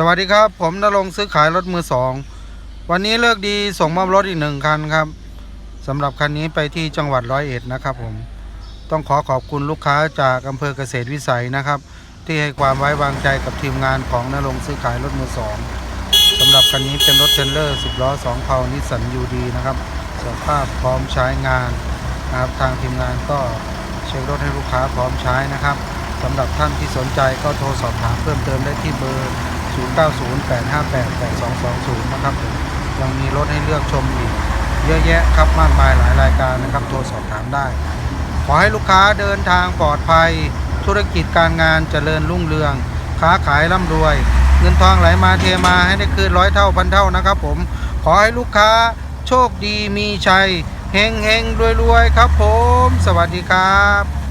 สวัสดีครับ ผมนรงซื้อขายรถมือสองวันนี้เลิกดีส่งมอบรถอีกหนึ่งคันครับสำหรับคันนี้ไปที่จังหวัดร้อยเอ็ดนะครับผมต้องขอขอบคุณลูกค้าจากอำเภอเกษตรวิสัยนะครับ ที่ให้ความไว้วางใจกับทีมงานของนรงซื้อขายรถมือสองสำหรับคันนี้เป็นรถเทรลเลอร์10ล้อ2เพานิสสันยูดีนะครับสภาพพร้อมใช้งานนะครับทางทีมงานก็เช็ครถให้ลูกค้าพร้อมใช้นะครับสำหรับท่านที่สนใจก็โทรสอบถามเพิ่มเติมได้ที่เบอร์ 0908588220 นะครับยังมีรถให้เลือกชมอีกเยอะแยะครับมากมายหลายรายการนะครับ โทรสอบถามได้ ขอให้ลูกค้าเดินทางปลอดภัย ธุรกิจการงานเจริญรุ่งเรือง ค้าขายร่ำรวย เงินทองไหลมาเทมาให้ได้คืนร้อยเท่าพันเท่านะครับ ผม ขอให้ลูกค้าโชคดีมีชัยเฮงเฮงรวยรวยครับผม สวัสดีครับ